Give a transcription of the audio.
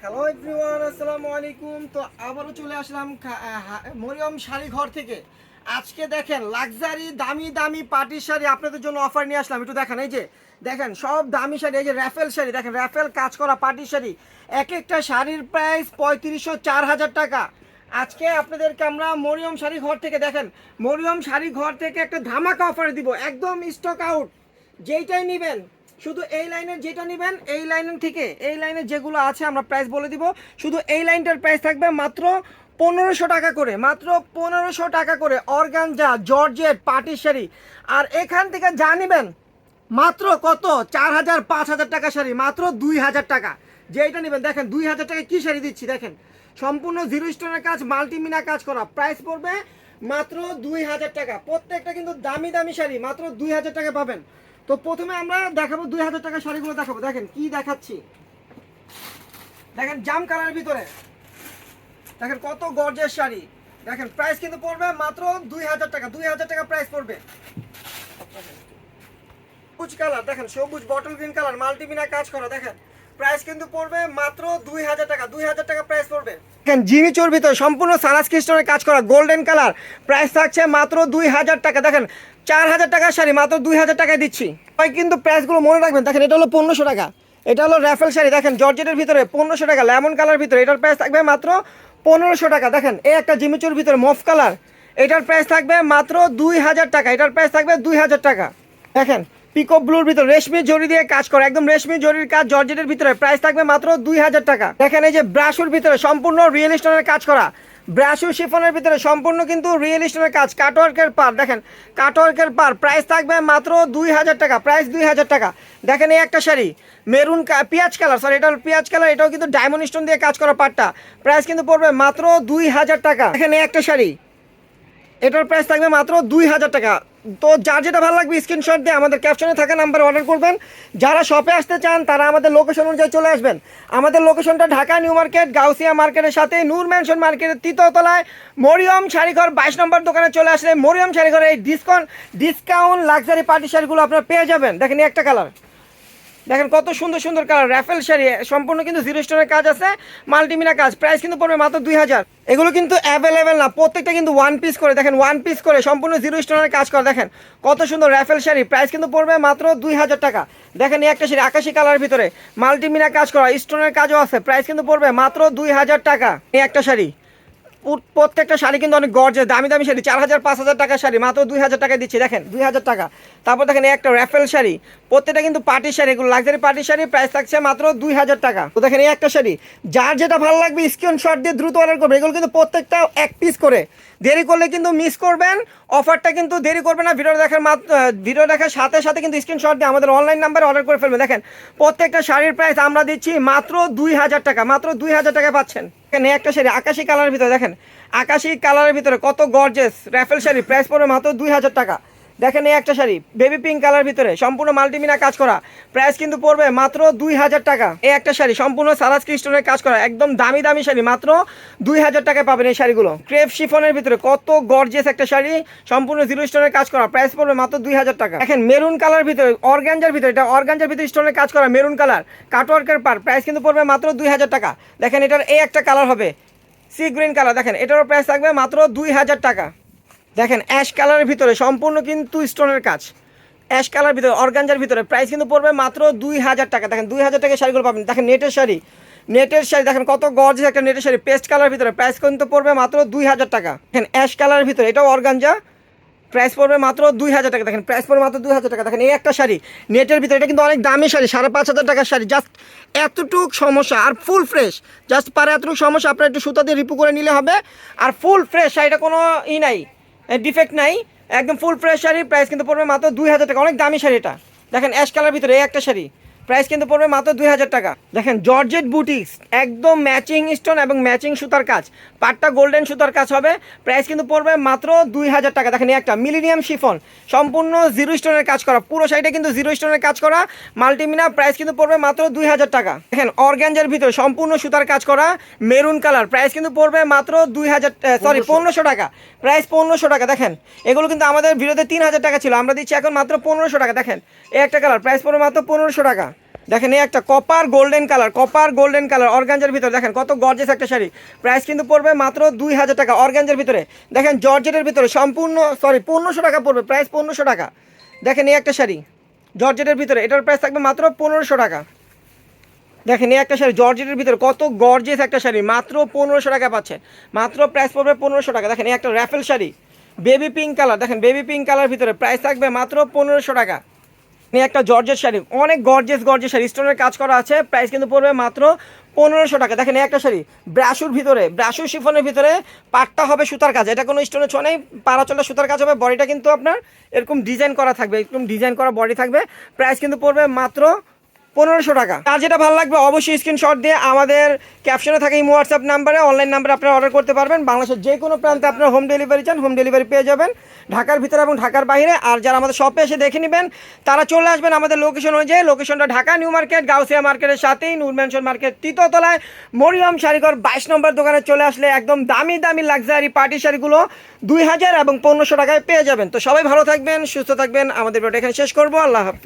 Hello everyone আসসালামু আলাইকুম। তো আবারও চলে আসলাম মরিয়ম শাড়ি ঘর থেকে। আজকে দেখেন লাক্সারি দামি দামি পার্টির শাড়ি আপনাদের জন্য অফার নিয়ে আসলাম। একটু দেখেন, এই যে, দেখেন, সব দামি শাড়ি, এই যে র্যাফেল শাড়ি, দেখেন র্যাফেল কাজ করা পার্টির শাড়ি। এক একটা শাড়ির প্রাইস পঁয়ত্রিশশো চার হাজার টাকা। আজকে আপনাদেরকে আমরা মরিয়ম শাড়ি ঘর থেকে দেখেন, মরিয়ম শাড়ি ঘর থেকে একটা ধামাকা অফার দিব, একদম স্টক আউট যেইটাই নেবেন শুধু এই লাইনের যেটা নেবেন, এই লাইনের থেকে এই লাইনের যেগুলো আছে আমরা প্রাইস বলে দিব। শুধু এই লাইনটার প্রাইস থাকবে মাত্র পনেরোশো টাকা করে, মাত্র পনেরোশো টাকা করে অর্গানজা, জর্জেট পাটির শাড়ি আর এখান থেকে যা নেবেন, মাত্র কত? চার হাজার, পাঁচ হাজার টাকা শাড়ি, মাত্র দুই হাজার টাকা। যেটা নেবেন, দেখেন দুই হাজার টাকা কী শাড়ি দিচ্ছি, দেখেন। সম্পূর্ণ জিরো স্টোনের কাজ মাল্টিমিনা কাজ করা। প্রাইস পড়বে মাত্র দুই হাজার টাকা। প্রত্যেকটা কিন্তু দামি দামি শাড়ি, মাত্র দুই হাজার টাকা পাবেন। তো প্রথমে আমরা দেখাবো দুই হাজার টাকা শাড়িগুলো দেখাবো। দেখেন কি দেখাচ্ছি। দেখেন জাম কালারের ভিতরে। দেখেন কত গর্জের শাড়ি। দেখেন প্রাইস কিন্তু পড়বে মাত্র দুই হাজার টাকা। দুই হাজার টাকা প্রাইস পড়বে। সবুজ কালার, দেখেন সবুজ বটল গ্রিন কালার মাল্টিমিনা কাজ করা, দেখেন। প্রাইস কিন্তু পড়বে মাত্র দুই হাজার টাকা। দুই হাজার টাকা প্রাইস পড়বে। দেখেন, জিমি চোর ভিতরে সম্পূর্ণ সারাস ক্রিস্টনের কাজ করা গোল্ডেন কালার। প্রাইস থাকছে মাত্র দুই হাজার টাকা। দেখেন, চার হাজার টাকার শাড়ি, মাত্র দুই হাজার টাকায় দিচ্ছি। ভাই কিন্তু প্রাইসগুলো মনে রাখবেন। দেখেন, এটা হলো পনেরোশো টাকা। এটা হলো র্যাফেল শাড়ি। দেখেন, জর্জেটের ভিতরে পনেরোশো টাকা, লেমন কালার ভিতরে। এটার প্রাইস থাকবে মাত্র পনেরোশো টাকা। দেখেন, এই একটা জিমিচুর ভিতরে মফ কালার। এটার প্রাইস থাকবে মাত্র দুই হাজার টাকা। এটার প্রাইস থাকবে দুই হাজার টাকা। দেখেন পিকো ব্লুর ভিতরে রেশমি জরি দিয়ে কাজ করে। একদম রেশমি জরির কাজ জর্জেটের ভিতরে। প্রাইস থাকবে মাত্র দুই হাজার টাকা। দেখেন এই যে ব্রাশুর ভিতরে সম্পূর্ণ রিয়েল স্টোনের কাজ করা। ব্রাশু শিফনের ভিতরে সম্পূর্ণ কিন্তু রিয়েল স্টোনের কাজ। কাটওয়ার্কের পার, দেখেন। কাটওয়ার্কের পার। প্রাইস থাকবে মাত্র দুই হাজার টাকা। প্রাইস দুই হাজার টাকা। দেখেন এই একটা শাড়ি। মেরুন পেঁয়াজ কালার সরি এটা পেঁয়াজ কালার এটাও কিন্তু ডায়মন্ড স্টোন দিয়ে কাজ করা পাটটা। প্রাইস কিন্তু পড়বে মাত্র দুই হাজার টাকা। দেখেন এই একটা শাড়ি। এটার প্রাইস থাকবে মাত্র দুই হাজার টাকা। তো যার যেটা ভালো লাগবে স্ক্রিনশট দিয়ে আমাদের ক্যাপশনে থাকা নাম্বার অর্ডার করবেন। যারা শপে আসতে চান, তারা আমাদের লোকেশন অনুযায়ী চলে আসবেন। আমাদের লোকেশনটা ঢাকা নিউ মার্কেট গাউসিয়া মার্কেটের সাথে নূর ম্যানশন মার্কেটের তৃতীয়তলায় মরিয়ম শাড়িঘর বাইশ নম্বর দোকানে চলে আসলে মরিয়ম শাড়িঘরে এই ডিসকাউন্ট ডিসকাউন্ট লাক্সারি পার্টি শাড়িগুলো আপনারা পেয়ে যাবেন। দেখেন একটা কালার দেখেন কত সুন্দর সুন্দর কালার। র্যাফেল শাড়ি, সম্পূর্ণ কিন্তু জিরো স্টোনের কাজ আছে মাল্টিমিনা কাজ। প্রাইস কিন্তু পড়বে মাত্র দুই হাজার। এগুলো কিন্তু অ্যাভেলেবেল না, প্রত্যেকটা কিন্তু ওয়ান পিস করে। দেখেন ওয়ান পিস করে সম্পূর্ণ জিরো স্টোনের কাজ করে। দেখেন, কত সুন্দর র্যাফেল শাড়ি। প্রাইস কিন্তু পড়বে মাত্র দুই হাজার টাকা। দেখেন, এই একটা শাড়ি আকাশি কালার ভিতরে। মাল্টিমিনা কাজ করা স্টোনের কাজও আছে। প্রাইস কিন্তু পড়বে মাত্র দুই হাজার টাকা। এই একটা শাড়ি। প্রত্যেকটা শাড়ি কিন্তু অনেক গর্জে দামি দামি শাড়ি, চার হাজার, পাঁচ হাজার টাকার শাড়ি, মাত্র দুই হাজার টাকা দিচ্ছি। দেখেন, দুই হাজার টাকা। তারপর দেখেন একটা র্যাফেল শাড়ি। প্রত্যেকটা কিন্তু পার্টি শাড়ি, এগুলো লাক্সারি পার্টির শাড়ি প্রাইস থাকছে মাত্র দুই হাজার টাকা। তো দেখেন, এই একটা শাড়ি। যার যেটা ভালো লাগবে স্ক্রিনশট দিয়ে দ্রুত অর্ডার করবে। এগুলো কিন্তু প্রত্যেকটা এক পিস করে। দেরি করলে কিন্তু মিস করবেন। অফারটা কিন্তু দেরি করবে না। ভিডিও দেখার ভিডিও দেখার সাথে সাথে কিন্তু স্ক্রিনশট দিয়ে আমাদের অনলাইন নাম্বারে অর্ডার করে ফেলবেন দেখেন, প্রত্যেকটা শাড়ির প্রাইস আমরা দিচ্ছি মাত্র দুই হাজার টাকা, মাত্র দুই হাজার টাকা পাচ্ছেন। এখানে একটা শাড়ি, আকাশি কালারের ভিতরে, দেখেন, আকাশি কালারের ভিতরে কত গর্জেস র্যাফেল শাড়ি প্রাইস পড়বে মাত্র দুই হাজার টাকা। দেখেন এই একটা শাড়ি বেবি পিঙ্ক কালার ভিতরে, সম্পূর্ণ মাল্টিমিনা কাজ করা। প্রাইস কিন্তু পড়বে মাত্র দুই হাজার টাকা। এই একটা শাড়ি, সম্পূর্ণ সারাজ ক্রিস্টনের কাজ করা, একদম দামি দামি শাড়ি, মাত্র দুই হাজার টাকায় পাবেন এই শাড়িগুলো। ক্রেপ শিফনের ভিতরে, কত গর্জেস একটা শাড়ি, সম্পূর্ণ জিরো স্টোনের কাজ করা প্রাইস পড়বে মাত্র দুই হাজার টাকা। দেখেন মেরুন কালার ভিতরে অর্গানজার ভিতরে, এটা অর্গানজার ভিতরে স্টোনের কাজ করা মেরুন কালার কাটওয়ার্কের পার প্রাইস কিন্তু পড়বে মাত্র দুই হাজার টাকা। দেখেন এটার এই একটা কালার হবে সি গ্রিন কালার দেখেন, এটারও প্রাইস থাকবে মাত্র দুই হাজার টাকা। দেখেন অ্যাশ কালারের ভিতরে সম্পূর্ণ কিন্তু স্টোনের কাজ। অ্যাশ কালার ভিতরে অর্গানজার ভিতরে প্রাইস কিন্তু পড়বে মাত্র দুই হাজার টাকা। দেখেন, দুই হাজার টাকা শাড়িগুলো পাবেন। দেখেন নেটের শাড়ি। নেটের শাড়ি, দেখেন, কত গর্জেস একটা নেটের শাড়ি। পেস্ট কালার ভিতরে প্রাইস কিন্তু পড়বে মাত্র দুই হাজার টাকা। দেখেন অ্যাশ কালারের ভিতরে, এটাও অর্গানজা প্রাইস পড়বে মাত্র দুই হাজার টাকা। দেখেন প্রাইস পড়বে মাত্র দুই হাজার টাকা। দেখেন, এই একটা শাড়ি নেটের ভিতরে, এটা কিন্তু অনেক দামি শাড়ি, সাড়ে পাঁচ হাজার টাকার শাড়ি। জাস্ট এতটুক সমস্যা, আর ফুল ফ্রেশ জাস্ট পারে এতটুকু সমস্যা, আপনার একটু সুতা দিয়ে রিপু করে নিলে হবে। আর ফুল ফ্রেশ শাড়িটা কোনো ই নাই। ডিফেক্ট নাই, একদম ফুল ফ্রেশ শাড়ি প্রাইস কিন্তু পড়বে মাত্র দুই হাজার টাকা। অনেক দামি শাড়ি এটা। দেখেন অ্যাশ কালার ভিতরে একটা শাড়ি। প্রাইস কিন্তু পড়বে মাত্র দুই হাজার টাকা। দেখেন জর্জেট বুটিক্স একদম ম্যাচিং স্টোন এবং ম্যাচিং সুতার কাজ। পাটটা গোল্ডেন সুতার কাজ হবে। প্রাইস কিন্তু পড়বে মাত্র দুই হাজার টাকা। দেখেন এই একটা মিলিনিয়াম শিফন। সম্পূর্ণ জিরো স্টোনের কাজ করা। পুরো সাইডে কিন্তু জিরো স্টোনের কাজ করা। মাল্টিমিনা প্রাইস কিন্তু পড়বে মাত্র দুই হাজার টাকা। দেখেন অর্গ্যাঞ্জার ভিতরে সম্পূর্ণ সুতার কাজ করা। Maroon colour. প্রাইস কিন্তু পড়বে মাত্র দুই হাজার সরি পনেরোশো টাকা। প্রাইস পনেরোশো টাকা। দেখেন এগুলো কিন্তু আমাদের ভিডিওতে তিন হাজার টাকা ছিল। আমরা দিচ্ছি এখন মাত্র পনেরোশো টাকা। দেখেন এই একটা কালার। প্রাইস পড়বে মাত্র পনেরোশো টাকা। দেখেন এই একটা copper golden colour copper golden colour organza ভিতরে দেখেন কত গর্জেস একটা শাড়ি। প্রাইস কিন্তু পড়বে মাত্র দুই হাজার টাকা অর্গানজার ভিতরে। দেখেন জর্জেটের ভিতরে সম্পূর্ণ সরি পনেরোশো টাকা পড়বে প্রাইস পনেরোশো টাকা। দেখেন এই একটা শাড়ি, জর্জেটের ভিতরে, এটার প্রাইস থাকবে মাত্র পনেরোশো টাকা। দেখেন এই একটা শাড়ি, জর্জেটের ভিতরে কত গর্জেস একটা শাড়ি, মাত্র পনেরোশো টাকা পাচ্ছেন মাত্র প্রাইস পড়বে পনেরোশো টাকা। দেখেন এই একটা ruffle sari baby pink colour দেখেন বেবি পিঙ্ক কালার ভিতরে প্রাইস থাকবে মাত্র পনেরোশো টাকা। এই একটা জর্জের শাড়ি। অনেক গর্জেস গর্জেস শাড়ি। স্টোনের কাজ করা আছে প্রাইস কিন্তু পড়বে মাত্র পনেরোশো টাকা। দেখেন একটা শাড়ি ব্রাশুর ভিতরে ব্রাশুর শিফনের ভিতরে পাটটা হবে সুতার কাজ। এটা কোনো স্টোনের ছো নেই পাড়াচলা সুতার কাজ হবে বডিটা কিন্তু আপনার এরকম ডিজাইন করা থাকবে, এরকম ডিজাইন করা বডি থাকবে। প্রাইস কিন্তু পড়বে মাত্র পনেরোশো টাকা। আর যেটা ভালো লাগবে, অবশ্যই স্ক্রিনশট দিয়ে আমাদের ক্যাপশনে থাকে ইমো হোয়াটসঅ্যাপ নাম্বারে অনলাইন নাম্বারে আপনারা অর্ডার করতে পারবেন। বাংলাদেশের যে কোনো প্রান্তে আপনারা হোম ডেলিভারি চান হোম ডেলিভারি পেয়ে যাবেন। ঢাকার ভিতরে এবং ঢাকার বাইরে। আর যারা আমাদের শপে এসে দেখে নেবেন, তারা চলে আসবেন আমাদের লোকেশন অনুযায়ী। লোকেশনটা ঢাকা নিউ মার্কেট গাউসিয়া মার্কেটের সাথেই। নূর মার্কেট তৃতীয়তলায় মরিয়ম শাড়িঘর বাইশ নম্বর দোকানে চলে আসলে একদম দামি দামি লাক্সারি পার্টি শাড়িগুলো দুই হাজার এবং পনেরোশো টাকায় পেয়ে যাবেন। তো সবাই ভালো থাকবেন, সুস্থ থাকবেন। আমাদের ভিডিওটা এখানে শেষ করব। আল্লাহ হাফিজ।